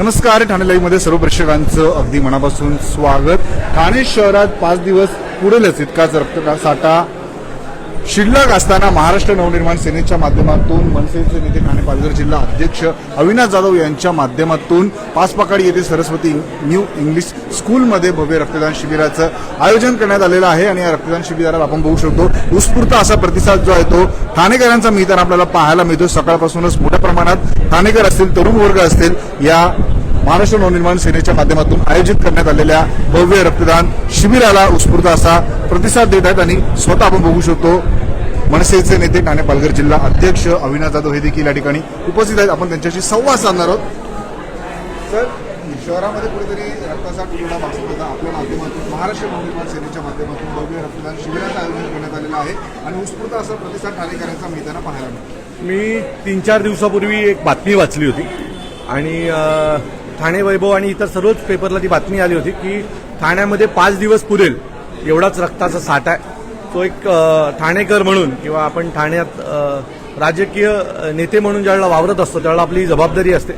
नमस्कार ठाणे लाईव्हमध्ये सर्व प्रेक्षकांचं अगदी मनापासून स्वागत. ठाणे शहरात पाच दिवस पुढेलच इतकाच रक्तसाठा शिल्लक असताना महाराष्ट्र नवनिर्माण सेनेच्या माध्यमातून मनसेचे नेते ठाणे पालघर जिल्हा अध्यक्ष अविनाश जाधव यांच्या माध्यमातून पाचपाकाडी येथे सरस्वती न्यू इंग्लिश स्कूलमध्ये भव्य रक्तदान शिबिराचं आयोजन करण्यात आलेलं आहे आणि या रक्तदान शिबिराला आपण बघू शकतो उत्स्फूर्त असा प्रतिसाद जो आहे तो ठाणेकरांचा मिळताना आपल्याला पाहायला मिळतो. सकाळपासूनच मोठ्या प्रमाणात ठाणेकर असतील तरुण वर्ग असतील या महाराष्ट्र नवनिर्माण सेनेच्या माध्यमातून आयोजित करण्यात आलेल्या भव्य रक्तदान शिबिराला उत्स्फूर्त असा प्रतिसाद देत आहेत आणि स्वतः आपण बघू शकतो मनसेचे नेते ठाणे पालघर जिल्हा अध्यक्ष अविनाश जाधव हे देखील या ठिकाणी उपस्थित आहेत. आपण त्यांच्याशी संवाद साधणार आहोत. सर शहरामध्ये कुठेतरी रक्ताचा तुकडा भासत होता आपल्या माध्यमातून महाराष्ट्र नवनिर्माण सेनेच्या माध्यमातून भव्य रक्तदान शिबिराचं आयोजन करण्यात आलेलं आहे आणि उत्स्फूर्त असा प्रतिसाद ठाणेकरांचा मिळताना पाहायला मिळतो. मी तीन चार दिवसापूर्वी एक बातमी वाचली होती आणि ठाणे वैभव आणि इतर सर्वच पेपरला ती बातमी आली होती की ठाण्यामध्ये पाच दिवस पुरेल एवढाच रक्ताचा साठा आहे. तो एक ठाणेकर म्हणून किंवा आपण ठाण्यात राजकीय नेते म्हणून ज्यावेळेला वावरत असतो त्यावेळेला आपली जबाबदारी असते.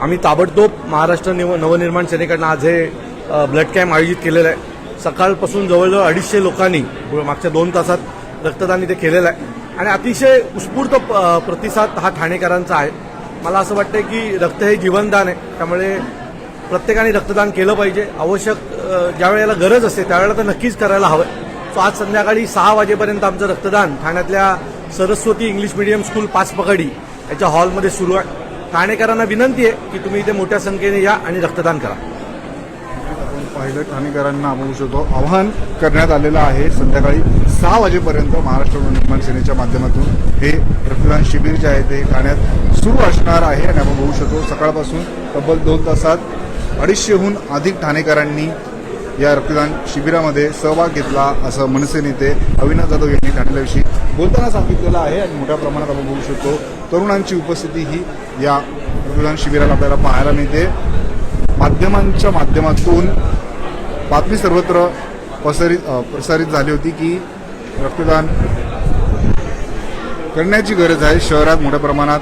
आम्ही ताबडतोब महाराष्ट्र निव नवनिर्माण सेनेकडनं आज हे ब्लड कॅम्प आयोजित केलेलं आहे. सकाळपासून जवळजवळ अडीचशे लोकांनी मागच्या दोन तासात रक्तदान इथे केलेलं आहे. आणि अतिशय उत्स्फूर्त प- प्रतिसाद हा ठाणेकरांचा आहे. मला असं वाटतं की रक्त हे जीवनदान आहे. त्यामुळे प्रत्येकाने रक्तदान केलं पाहिजे. आवश्यक ज्या वेळेला गरज असते त्यावेळेला तर नक्कीच करायला हवं. सो आज संध्याकाळी सहा वाजेपर्यंत आमचं रक्तदान ठाण्यातल्या सरस्वती इंग्लिश मिडियम स्कूल पाच पकडी याच्या हॉलमध्ये सुरू आहे. ठाणेकरांना विनंती आहे की तुम्ही इथे मोठ्या संख्येने या आणि रक्तदान करा. पाहिलं ठाणेकरांना आपण बघू शकतो आवाहन करण्यात आलेलं आहे संध्याकाळी सहा वाजेपर्यंत महाराष्ट्र निर्माण सेनेच्या माध्यमातून हे रक्तदान शिबिर जे आहे ते ठाण्यात सुरू असणार आहे आणि आपण बघू शकतो सकाळपासून तब्बल दोन तासात अडीचशेहून अधिक ठाणेकरांनी या रक्तदान शिबिरामध्ये सहभाग घेतला असं मनसे नेते अविनाश जाधव यांनी ठाण्याविषयी बोलताना सांगितलेलं आहे आणि मोठ्या प्रमाणात आपण बघू शकतो तरुणांची उपस्थिती ही या रक्तदान शिबिराला आपल्याला पाहायला मिळते. माध्यमांच्या माध्यमातून बातमी सर्वत्र पसरित प्रसारित झाली होती की रक्तदान करण्याची गरज आहे. शहरात मोठ्या प्रमाणात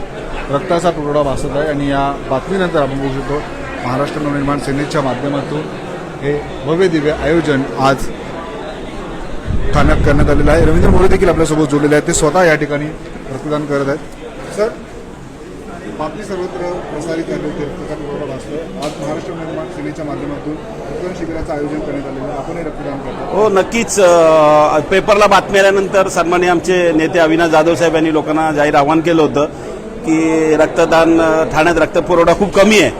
रक्ताचा तुटवडा भासत आहे आणि या बातमीनंतर आपण बघू शकतो महाराष्ट्र नवनिर्माण सेनेच्या माध्यमातून हे भव्य दिव्य आयोजन आज ठाण्यात करण्यात आलेलं आहे. रवींद्र मोरे देखील आपल्यासोबत जोडलेले आहेत. ते स्वतः या ठिकाणी रक्तदान करत आहेत. सर बातमी सर्वत्र प्रसारित झाली होती रक्तदान तुटवडा भासलं आज महाराष्ट्र निर्माण सेनेच्या माध्यमातून रक्तदान शिबिराचं आयोजन करण्यात आलेलं आपणही रक्तदान करतो. हो नक्कीच अ, पेपरला बातमी आल्यानंतर सन्माननीय आमचे नेते अविनाश जाधव साहेब यांनी लोकांना जाहीर आवाहन केलं होतं की रक्तदान अ, ठाण्यात रक्तपुरवठा खूप कमी आहे.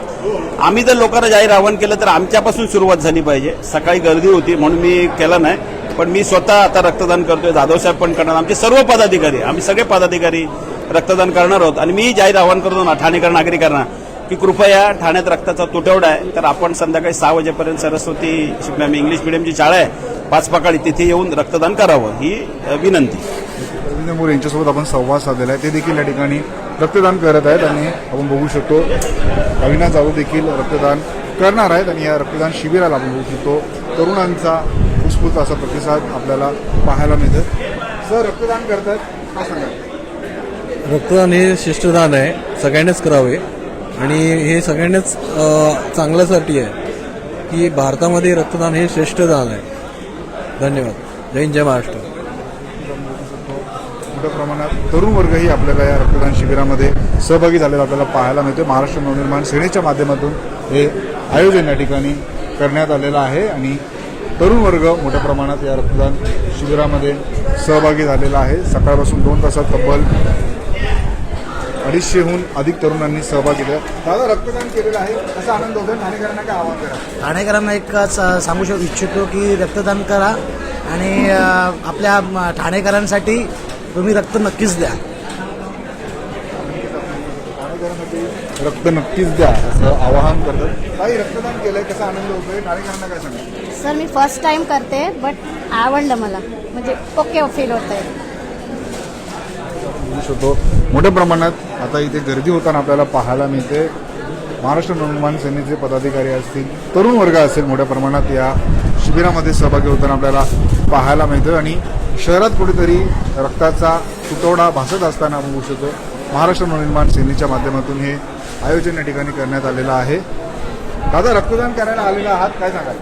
आम्ही जर लोकांना जाहीर आवाहन केलं तर आमच्यापासून सुरुवात झाली पाहिजे. सकाळी गर्दी होती म्हणून मी केलं नाही पण मी स्वतः आता रक्तदान करतोय. जाधव साहेब पण करणार. आमचे सर्व पदाधिकारी आम्ही सगळे पदाधिकारी रक्तदान करणार आहोत. आणि मी जाहीर आवाहन करतो ना ठाणेकर नागरिकांना की कृपया ठाण्यात रक्ताचा तुटवडा आहे तर आपण संध्याकाळी सहा वाजेपर्यंत सरस्वती शिकणार इंग्लिश मिडियमची शाळा आहे पाच पकाळी तिथे येऊन रक्तदान करावं ही विनंती. रवींद्र मोरे यांच्यासोबत आपण संवाद साधलेला आहे. ते देखील या ठिकाणी रक्तदान करत आहेत आणि आपण बघू शकतो अविनाश जाधव देखील रक्तदान करणार आहेत आणि या रक्तदान शिबिराला आपण बघू शकतो. तरुणांचा उत्स्फूर्त असा प्रतिसाद आपल्याला पाहायला मिळतो सर रक्तदान करतात का सांगा रक्तदान हे शिष्टदान आहे. सगळ्यांनीच करावे. आणि हे सगळ्यांनीच चांगल्यासाठी आहे की भारतामध्ये रक्तदान हे श्रेष्ठ दान आहे. धन्यवाद. जय हिंद जय महाराष्ट्र. मोठ्या प्रमाणात तरुण वर्गही आपल्याला या रक्तदान शिबिरामध्ये सहभागी झालेला आपल्याला पाहायला मिळतो महाराष्ट्र नवनिर्माण सेनेच्या माध्यमातून हे आयोजन या ठिकाणी करण्यात आलेलं आहे. आणि तरुण वर्ग मोठ्या प्रमाणात या रक्तदान शिबिरामध्ये सहभागी झालेला आहे. सकाळपासून दोन तासात तब्बल अडीचशेहून अधिक तरुणांनी सहभाग घेतला. दादा रक्तदान केलेलं आहे. कसा आनंद होतो ठाणेकरांना काय आवाहन करा? ठाणेकरांना एक सांगू शक इच्छितो की रक्तदान करा आणि आपल्या ठाणेकरांसाठी तुम्ही रक्त नक्कीच द्या. ठाणेकरांसाठी रक्त नक्कीच द्या असं आवाहन करतात. काही रक्तदान केलंय कसा आनंद होतोय? ठाणेकरांना काय सांगा सर मी फर्स्ट टाइम करते बट आवडलं मला. म्हणजे ओके फील होत आहे शकतो मोठ्या प्रमाणात आता इथे गर्दी होताना आपल्याला पाहायला मिळते. महाराष्ट्र नवनिर्माण सेनेचे पदाधिकारी असतील तरुण वर्ग असेल मोठ्या प्रमाणात या शिबिरामध्ये सहभागी होताना आपल्याला पाहायला मिळतं. आणि शहरात कुठेतरी रक्ताचा तुटवडा भासत असताना आपण बघू शकतो महाराष्ट्र नवनिर्माण सेनेच्या माध्यमातून हे आयोजन या ठिकाणी करण्यात आलेलं आहे. दादा रक्तदान करायला आलेला आहात काय सांगाल?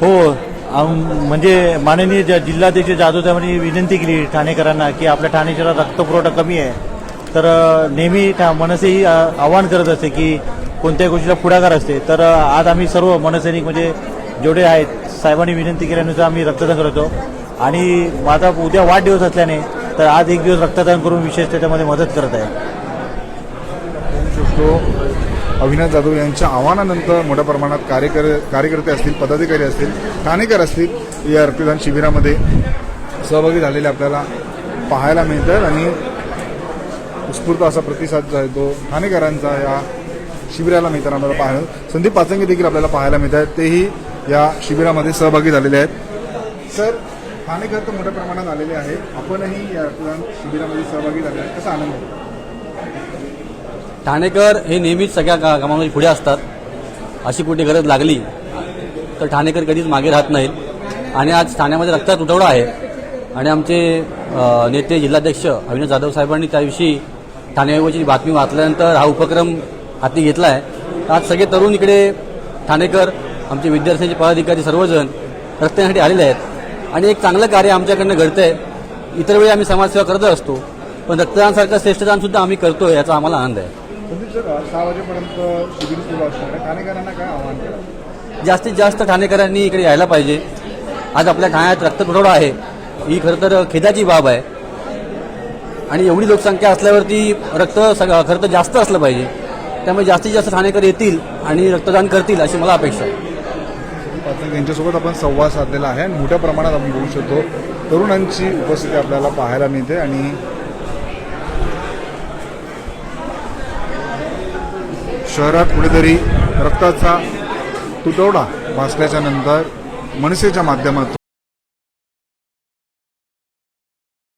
हो म्हणजे माननीय ज- जिल्हाध्यक्ष जाधव साहेबांनी विनंती केली ठाणेकरांना की आपल्या ठाणे शहरात रक्तपुरवठा कमी आहे तर नेहमी ठा- मनसेही आव्हान आवाहन करत असते की कोणत्याही गोष्टीला पुढाकार असते. तर आज आम्ही सर्व मनसैनिक म्हणजे जेवढे आहेत साहेबांनी विनंती केल्यानुसार आम्ही रक्तदान करतो आणि माझा उद्या वाढदिवस असल्याने तर आज एक दिवस रक्तदान करून विशेष त्याच्यामध्ये मदत करत आहे. अविनाश जाधव यांच्या आव्हानानंतर मोठ्या प्रमाणात कार्यकर कार्यकर्ते असतील पदाधिकारी असतील ठाणेकर असतील या रक्तदान शिबिरामध्ये सहभागी झालेले आपल्याला पाहायला मिळतात आणि उत्स्फूर्त असा प्रतिसाद जो आहे तो ठाणेकरांचा या शिबिराला मिळताना आपल्याला पाहायला संदीप पाचंगे देखील आपल्याला पाहायला मिळत आहेत. तेही या शिबिरामध्ये सहभागी झालेले आहेत. सर ठाणेकर तर मोठ्या प्रमाणात आलेले आहेत. आपणही या रक्तदान शिबिरामध्ये सहभागी झाले आहेत. कसा आनंद आहे? ठाणेकर हे नेहमीच सगळ्या का कामामध्ये पुढे असतात. अशी कुठे गरज लागली तर ठाणेकर कधीच मागे राहत नाहीत. आणि आज ठाण्यामध्ये रक्तात तुटवडा आहे. आणि आमचे नेते जिल्हाध्यक्ष अविनाश जाधव साहेबांनी त्याविषयी ठाणेऐवजी बातमी वाचल्यानंतर हा उपक्रम हाती घेतला आहे आज सगळे तरुण इकडे ठाणेकर आमचे विद्यार्थ्यांचे पदाधिकारी सर्वजण रक्तासाठी आलेले आहेत. आणि एक चांगलं कार्य आमच्याकडनं घडतंय. इतर वेळी आम्ही समाजसेवा करत असतो पण रक्तदानसारखं श्रेष्ठदानसुद्धा आम्ही करतोय याचा आम्हाला आनंद आहे. संदीप सर सहा वाजेपर्यंत शिबिर सुरू असणार आहे ठाणेकरांना काय आव्हान केलं जास्तीत जास्त ठाणेकरांनी इकडे यायला पाहिजे. आज आपल्या ठाण्यात रक्तपुरवठा आहे. ही खरं तर खेदाची बाब आहे. आणि एवढी लोकसंख्या असल्यावरती रक्त सग- खरं तर जास्त असलं पाहिजे. त्यामुळे जास्तीत जास्त ठाणेकर येतील आणि रक्तदान करतील अशी मला अपेक्षा आहे. पाटील यांच्यासोबत आपण संवाद साधलेला आहे आणि मोठ्या प्रमाणात आपण बघू शकतो तरुणांची उपस्थिती आपल्याला पाहायला मिळते आणि शहरात कुठेतरी रक्ताचा तुटवडा भासल्याच्या नंतर मनसेच्या माध्यमातून